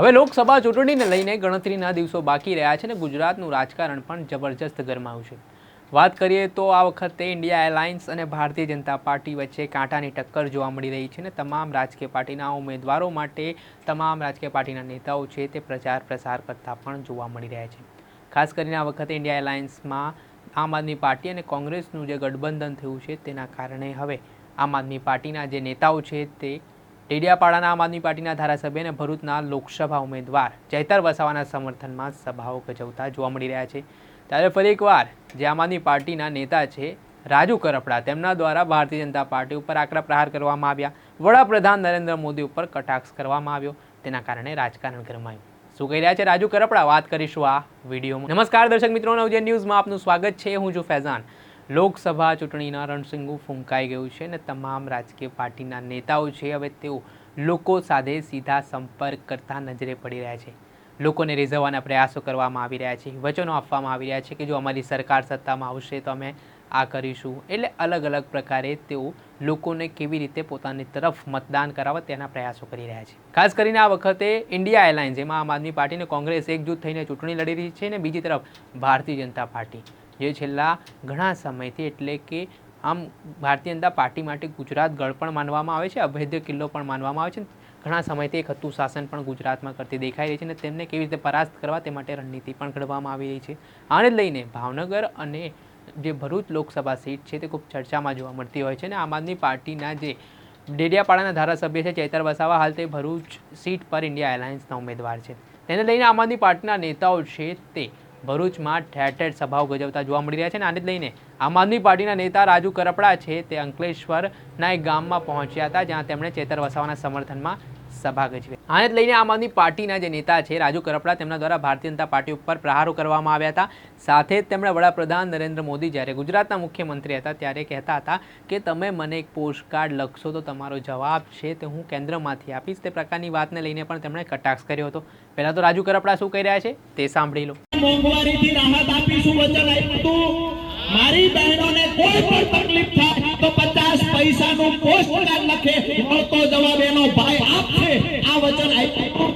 હવે લોકસભા ચૂંટણીને લઈને ગણતરીના દિવસો બાકી રહ્યા છે અને ગુજરાતનું રાજકારણ પણ જબરજસ્ત ગરમાયું છે વાત કરીએ તો આ વખતે ઇન્ડિયા એરલાઇન્સ અને ભારતીય જનતા પાર્ટી વચ્ચે કાંટાની ટક્કર જોવા મળી રહી છે અને તમામ રાજકીય પાર્ટીના ઉમેદવારો માટે તમામ રાજકીય પાર્ટીના નેતાઓ છે તે પ્રચાર પ્રસાર કરતા પણ જોવા મળી રહ્યા છે. ખાસ કરીને આ વખતે ઇન્ડિયા એરલાઇન્સમાં આમ આદમી પાર્ટી અને કોંગ્રેસનું જે ગઠબંધન થયું છે તેના કારણે હવે આમ આદમી પાર્ટીના જે નેતાઓ છે તે ડેડિયાપાડાના આમ આદમી પાર્ટીના ધારાસભ્ય અને ભરૂચના લોકસભા ઉમેદવાર ચૈતર વસાવાના સમર્થનમાં સભાઓ ગજવતા જોવા મળી રહ્યા છે. ત્યારે ફરી એકવાર જે આમ આદમી પાર્ટીના નેતા છે, રાજુ કરપડા, તેમના દ્વારા ભારતીય જનતા પાર્ટી ઉપર આકરા પ્રહાર કરવામાં આવ્યા. વડાપ્રધાન નરેન્દ્ર મોદી ઉપર કટાક્ષ કરવામાં આવ્યો. તેના કારણે રાજકારણ ગરમાયું. શું કહી રહ્યા છે રાજુ કરપડા? વાત કરીશું આ વિડીયોમાં. નમસ્કાર દર્શક મિત્રો નવજે ન્યૂઝમાં આપનું સ્વાગત છે. હું છું ફૈઝાન. લોકસભા ચૂંટણીના રણસિંગુ ફૂંકાઈ ગયું છે અને તમામ રાજકીય પાર્ટીના નેતાઓ છે, હવે તેઓ લોકો સાથે સીધા સંપર્ક કરતા નજરે પડી રહ્યા છે. લોકોને રીઝવવાના પ્રયાસો કરવામાં આવી રહ્યા છે, વચનો આપવામાં આવી રહ્યા છે કે જો અમારી સરકાર સત્તામાં આવશે તો અમે આ કરીશું. એટલે અલગ અલગ પ્રકારે તેઓ લોકોને કેવી રીતે પોતાની તરફ મતદાન કરાવવા તેના પ્રયાસો કરી રહ્યા છે. ખાસ કરીને આ વખતે ઇન્ડિયા એરલાઇન્સ, જેમાં આમ આદમી પાર્ટી અને કોંગ્રેસ એકજૂથ થઈને ચૂંટણી લડી રહી છે અને બીજી તરફ ભારતીય જનતા પાર્ટી. જે છેલ્લા ઘણા સમયથી એટલે કે આમ ભારતીય જનતા પાર્ટી માટે ગુજરાત ગઢ પણ માનવામાં આવે છે, અભેદ્ય કિલ્લો પણ માનવામાં આવે છે. ઘણા સમયથી એક હતું શાસન પણ ગુજરાતમાં કરતી દેખાઈ રહી છે અને તેમને કેવી રીતે પરાસ્ત કરવા તે માટે રણનીતિ પણ ઘડવામાં આવી રહી છે. આને લઈને ભાવનગર અને જે ભરૂચ લોકસભા સીટ છે તે ખૂબ ચર્ચામાં જોવા મળતી હોય છે અને આમ આદમી પાર્ટીના જે ડેડિયાપાડાના ધારાસભ્ય છે ચૈતર વસાવા હાલ તે ભરૂચ સીટ પર ઇન્ડિયા એલાયન્સના ઉમેદવાર છે. તેને લઈને આમ આદમી પાર્ટીના નેતાઓ છે તે ભરૂચમાં ઠેર ઠેર સભાઓ ગજવતા જોવા મળી રહ્યા છે અને આને જ લઈને આમ આદમી પાર્ટીના નેતા રાજુ કરપડા છે તે અંકલેશ્વરના એક ગામમાં પહોંચ્યા હતા, જ્યાં તેમણે ચેતર વસાવાના સમર્થનમાં સભા ગજવી. આને જ લઈને આમ આદમી પાર્ટીના જે નેતા છે રાજુ કરપડા, તેમના દ્વારા ભારતીય જનતા પાર્ટી ઉપર પ્રહારો કરવામાં આવ્યા હતા. સાથે જ તેમણે વડાપ્રધાન નરેન્દ્ર મોદી જ્યારે ગુજરાતના મુખ્યમંત્રી હતા ત્યારે કહેતા હતા કે, તમે મને એક પોસ્ટકાર્ડ લખશો તો તમારો જવાબ છે તે હું કેન્દ્રમાંથી આપીશ. તે પ્રકારની વાતને લઈને પણ તેમણે કટાક્ષ કર્યો હતો. પહેલાં તો રાજુ કરપડા શું કહી રહ્યા છે તે સાંભળી લો. મોંઘવારીથી રાહત આપીશું વચન આપ્યું. હતું મારી બહેનોને કોઈ પણ તકલીફ થાય તો પચાસ પૈસાનું પોસ્ટ કાર્ડ લખે મળતો જવાબ એનો ભાઈ આપશે. આ વચન આપ્યું.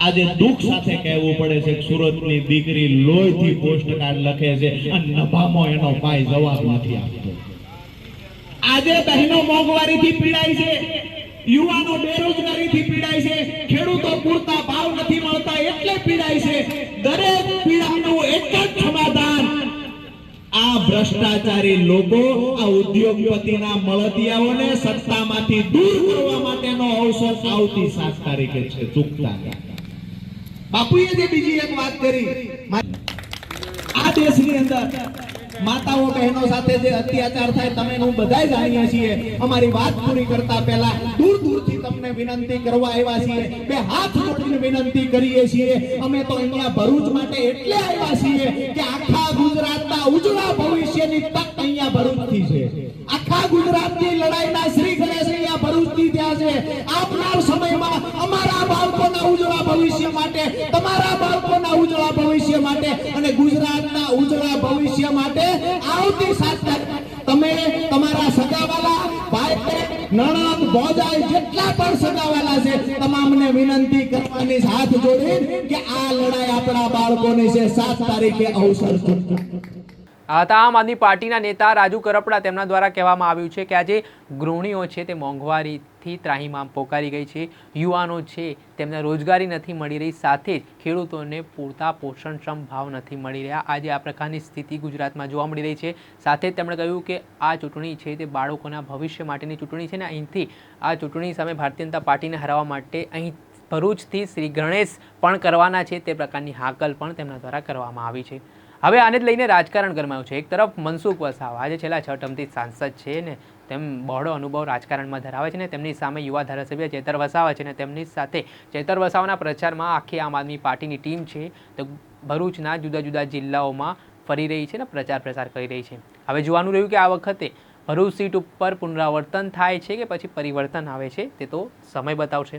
આજે દુઃખ સાથે કહેવું પડે છે સુરતની દીકરી લોહીથી પોસ્ટ કાર્ડ લખે છે અને નભામાં એનો ભાઈ જવાબ નથી આપતો. આજે બહેનો મોંઘવારીથી પીડાય છે. યુવાનો બેરોજગારીથી પીડાય છે. ખેડૂતો પૂરતા ભાવ છે. દરેક પીડાનું એક જ સમાધાન. આ ભ્રષ્ટાચારી લોકો, આ ઉદ્યોગપતિના મળતિયાઓને સત્તામાંથી દૂર કરવા માટેનો અવસર આવતી સાત તારીખે છે. ચૂકતા બાપુએ જે બીજી એક વાત કરી આ દેશની અંદર માતાઓ, બહેનો સાથે જે અત્યાચાર થાય, તમે હું બધા જાણીએ છીએ. અમારી વાત પૂરી કરતા પહેલા દૂર તમને વિનંતી કરવા આવ્યા છીએ. બે હાથ જોડીને વિનંતી કરીએ છીએ. અમે તો અહીંયા ભરૂચ માટે એટલે આવ્યા છીએ કે આખા ગુજરાતના ઉજળા ભવિષ્યની તક અહીંયા ભરૂચથી છે. આખા ગુજરાતની લડાઈના શ્રી ગણેશ અહીંયા ભરૂચથી થયા છે. આવનાર સમયમાં અમારા બાળકોના ઉજળા ભવિષ્ય માટે, તમારા બાળકોના ઉજળા ભવિષ્ય માટે અને ગુજરાતના ઉજળા ભવિષ્ય માટે નણંદ ભોજાઈ જેટલા પણ સગાવાલા છે, તમામને વિનંતી કરવાની હાથ જોડી કે આ લડાઈ આપણા બાળકોની છે. સાત તારીખે અવસર ચૂકવો હતા આમ આદમી પાર્ટીના નેતા રાજુ કરપડા. તેમના દ્વારા કહેવામાં આવ્યું છે કે આજે ગૃહિણીઓ છે તે મોંઘવારીથી ત્રાહીમામ પોકારી ગઈ છે. યુવાનો છે તેમને રોજગારી નથી મળી રહી. સાથે જ ખેડૂતોને પૂરતા પોષણક્ષમ ભાવ નથી મળી રહ્યા. આજે આ પ્રકારની સ્થિતિ ગુજરાતમાં જોવા મળી રહી છે. સાથે જ તેમણે કહ્યું કે આ ચૂંટણી છે તે બાળકોના ભવિષ્ય માટેની ચૂંટણી છે ને અહીંથી આ ચૂંટણી સામે ભારતીય જનતા પાર્ટીને હરાવવા માટે અહીં ભરૂચથી શ્રી ગણેશ પણ કરવાના છે. તે પ્રકારની હાકલ પણ તેમના દ્વારા કરવામાં આવી છે. હવે આને જ લઈને રાજકારણ ગરમાયું છે. એક તરફ મનસુખ વસાવા આજે છેલ્લા છ ટર્મથી સાંસદ છે ને તેમ બહોળો અનુભવ રાજકારણમાં ધરાવે છે ને તેમની સામે યુવા ધારાસભ્ય ચેતર વસાવા છે ને તેમની સાથે ચેતર વસાવાના પ્રચારમાં આખી આમ આદમી પાર્ટીની ટીમ છે. તો ભરૂચના જુદા જુદા જિલ્લાઓમાં ફરી રહી છે ને પ્રચાર પ્રસાર કરી રહી છે. હવે જોવાનું રહ્યું કે આ વખતે ભરૂચ સીટ ઉપર પુનરાવર્તન થાય છે કે પછી પરિવર્તન આવે છે તે તો સમય બતાવશે.